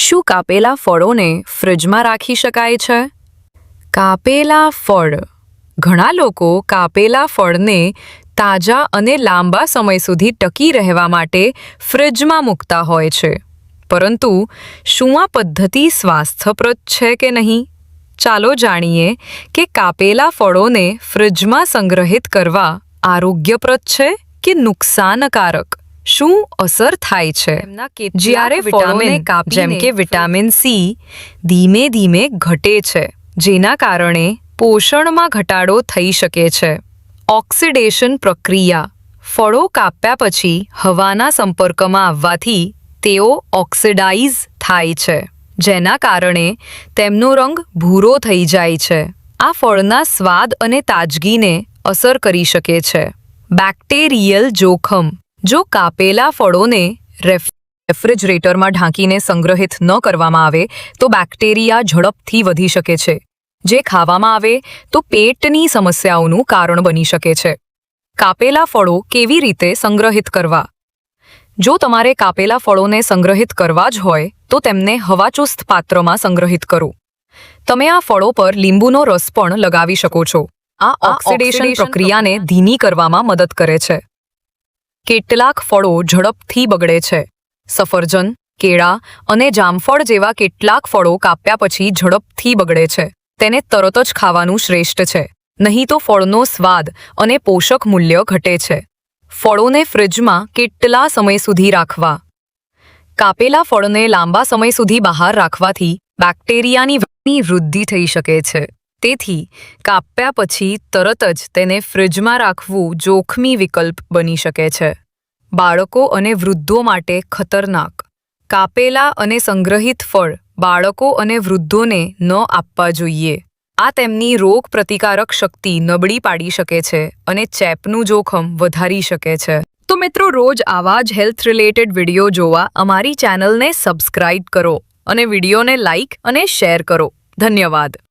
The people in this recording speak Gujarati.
શું કાપેલા ફળોને ફ્રિજમાં રાખી શકાય છે? કાપેલા ફળ. ઘણા લોકો કાપેલા ફળને તાજા અને લાંબા સમય સુધી ટકી રહેવા માટે ફ્રિજમાં મૂકતા હોય છે. પરંતુ શું આ પદ્ધતિ સ્વાસ્થ્યપ્રદ છે કે નહીં? ચાલો જાણીએ કે કાપેલા ફળોને ફ્રિજમાં સંગ્રહિત કરવા આરોગ્યપ્રદ છે કે નુકસાનકારક? શું અસર થાય છે? જ્યારે ફળોને જેમ કે વિટામિન સી ધીમે ધીમે ઘટે છે જેના કારણે પોષણમાં ઘટાડો થઈ શકે છે. ઓક્સિડેશન પ્રક્રિયા. ફળો કાપ્યા પછી હવાના સંપર્કમાં આવવાથી તેઓ ઓક્સિડાઇઝ થાય છે જેના કારણે તેમનો રંગ ભૂરો થઈ જાય છે. આ ફળના સ્વાદ અને તાજગીને અસર કરી શકે છે. બેક્ટેરિયલ જોખમ. જો કાપેલા ફળોને રેફ્રિજરેટરમાં ઢાંકીને સંગ્રહિત ન કરવામાં આવે તો બેક્ટેરિયા ઝડપથી વધી શકે છે. જે ખાવામાં આવે તો પેટની સમસ્યાઓનું કારણ બની શકે છે. કાપેલા ફળો કેવી રીતે સંગ્રહિત કરવા? જો તમારે કાપેલા ફળોને સંગ્રહિત કરવા જ હોય તો તેમને હવાચુસ્ત પાત્રમાં સંગ્રહિત કરો. તમે આ ફળો પર લીંબુનો રસ પણ લગાવી શકો છો. આ ઓક્સિડેશન પ્રક્રિયાને ધીમી કરવામાં મદદ કરે છે. કેટલાક ફળો ઝડપથી બગડે છે. સફરજન, કેળા અને જામફળ જેવા કેટલાક ફળો કાપ્યા પછી ઝડપથી બગડે છે. તેને તરત જ ખાવાનું શ્રેષ્ઠ છે. નહીં તો ફળનો સ્વાદ અને પોષક મૂલ્ય ઘટે છે. ફળોને ફ્રિજમાં કેટલા સમય સુધી રાખવા? કાપેલા ફળને લાંબા સમય સુધી બહાર રાખવાથી બેક્ટેરિયાની વૃદ્ધિ થઈ શકે છે. તેથી કાપ્યા પછી તરત જ તેને ફ્રિજમાં રાખવું જોખમી વિકલ્પ બની શકે છે. બાળકો અને વૃદ્ધો માટે ખતરનાક. કાપેલા અને સંગ્રહિત ફળ બાળકો અને વૃદ્ધોને ન આપવા જોઈએ. આ તેમની રોગ પ્રતિકારક શક્તિ નબળી પાડી શકે છે અને ચેપનું જોખમ વધારી શકે છે. તો મિત્રો, રોજ આવા જ હેલ્થ રિલેટેડ વીડિયો જોવા અમારી ચેનલને સબસ્ક્રાઇબ કરો અને વિડીયોને લાઇક અને શેર કરો. ધન્યવાદ.